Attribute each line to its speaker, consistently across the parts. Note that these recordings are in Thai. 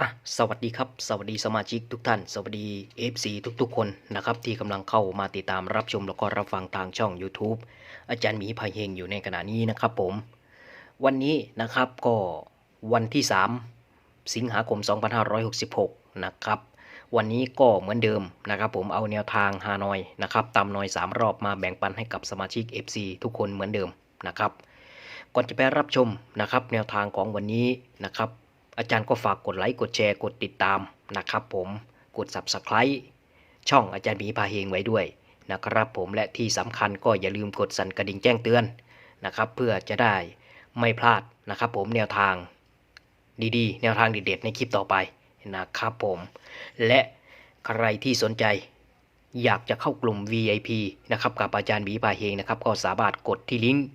Speaker 1: อะสวัสดีครับ สวัสดีสมาชิกทุกท่าน สวัสดี FC ทุกๆ คนนะครับที่กำลังเข้ามาติดตามรับชมแล้วก็รับฟังทางช่อง YouTube อาจารย์หมีพายเฮงอยู่ในขณะนี้นะครับผม วันนี้นะครับก็วันที่ 3 สิงหาคม 2566 นะครับ วันนี้ก็เหมือนเดิมนะครับผมเอาแนวทางฮานอยนะครับตามนอย 3 รอบมาแบ่งปันให้กับสมาชิก FC ทุกคนเหมือนเดิมนะครับ ก่อนจะไปรับชมนะครับแนวทางของวันนี้นะครับ อาจารย์ก็ฝากกดไลค์กดแชร์กดติดตามนะครับผมกด Subscribe ช่องอาจารย์มีพาเฮงไว้ด้วยนะครับผมและที่สำคัญก็อย่าลืมกดสั่นกระดิ่งแจ้งเตือนนะครับเพื่อจะได้ไม่พลาดนะครับผมแนวทางดีๆ แนวทางเด็ดๆในคลิปต่อไปนะครับผมและใครที่สนใจอยากจะเข้ากลุ่ม VIP นะครับกับอาจารย์หมีพาเฮงนะครับก็สามารถกดที่ลิงก์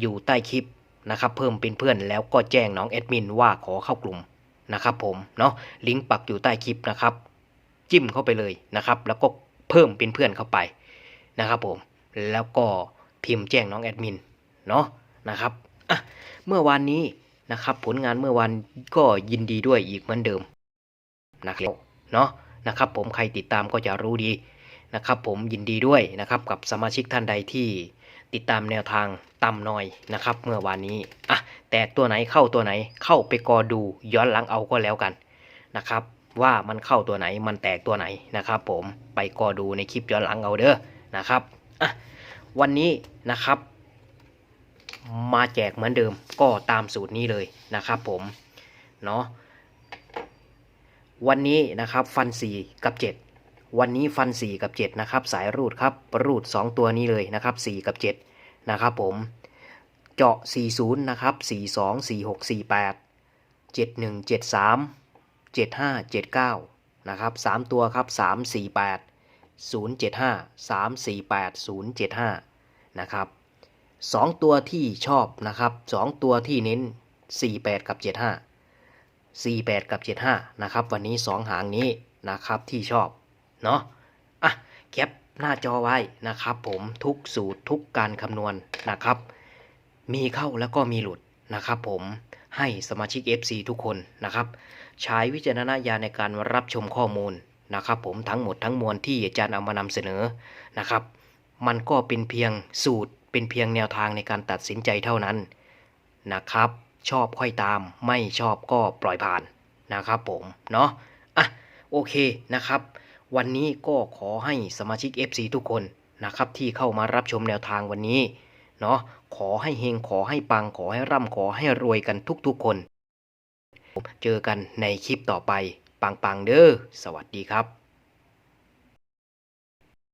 Speaker 1: อยู่ใต้คลิป นะครับเพิ่มเป็นเพื่อนแล้วก็แจ้งน้องแอดมินว่าขอเข้ากลุ่มนะครับผมเนาะลิงก์ปักอยู่ใต้คลิปนะครับจิ้มเข้าไปเลยนะครับ แล้วก็เพิ่มเป็นเพื่อนเข้าไปนะครับผมแล้วก็พิมพ์แจ้งน้องแอดมินเนาะนะครับอะเมื่อวานนี้นะครับผลงานเมื่อวานก็ยินดีด้วยอีกเหมือนเดิมนะครับเนาะนะครับผมใครติดตามก็จะรู้ดี นะครับผมยินดีด้วยนะครับกับสมาชิกท่านใดที่ติดตามแนวทางต่ำหน่อยนะครับ เมื่อวานนี้อะแตกตัวไหนเข้าตัวไหนเข้าไปกอดูย้อนหลังเอาก็แล้วกันนะครับว่ามันเข้าตัวไหนมันแตกตัวไหนนะครับ ผมไปกอดูในคลิปย้อนหลังเอาเด้อนะครับอะวันนี้นะครับ มาแจกเหมือนเดิมก็ตามสูตรนี้เลยนะครับ ผมเนาะวันนี้นะครับฟัน 4 กับ 7 วันนี้ฟัน 4 กับ 7 นะครับ สายรูดครับรูด 2 ตัวนี้เลยนะครับ 4 กับ 7 นะครับผม เจาะ 40 นะครับ 42 46 48 71 73 75 79 นะครับ 3 ตัวครับ 348 075 348 075 นะครับ 2 ตัวที่ชอบนะครับ 2 ตัวที่เน้น 48 กับ 75 48 กับ 75 นะครับ วันนี้ 2 หางนี้นะครับที่ชอบ เนาะอะแคปหน้าจอไว้นะครับ ผมทุกสูตรทุกการคำนวณนะครับ มีเข้าแล้วก็มีหลุดนะครับ ผมให้สมาชิก FC ทุกคนนะครับ ใช้วิจารณญาณในการรับชมข้อมูลนะครับ ผมทั้งหมดทั้งมวลที่อาจารย์เอามานำเสนอนะครับ มันก็เป็นเพียงสูตรเป็นเพียงแนวทางในการตัดสินใจเท่านั้นนะครับ ชอบค่อยตามไม่ชอบก็ปล่อยผ่านนะครับ ผมเนาะอะโอเคนะครับ วันนี้ก็ขอให้สมาชิก FC ทุกคนนะครับที่เข้ามารับชมแนวทางวันนี้เนาะขอให้เฮงขอให้ปังขอให้ร่ำขอให้รวยกันทุกๆคน เจอกันในคลิปต่อไปปังๆเด้อสวัสดีครับ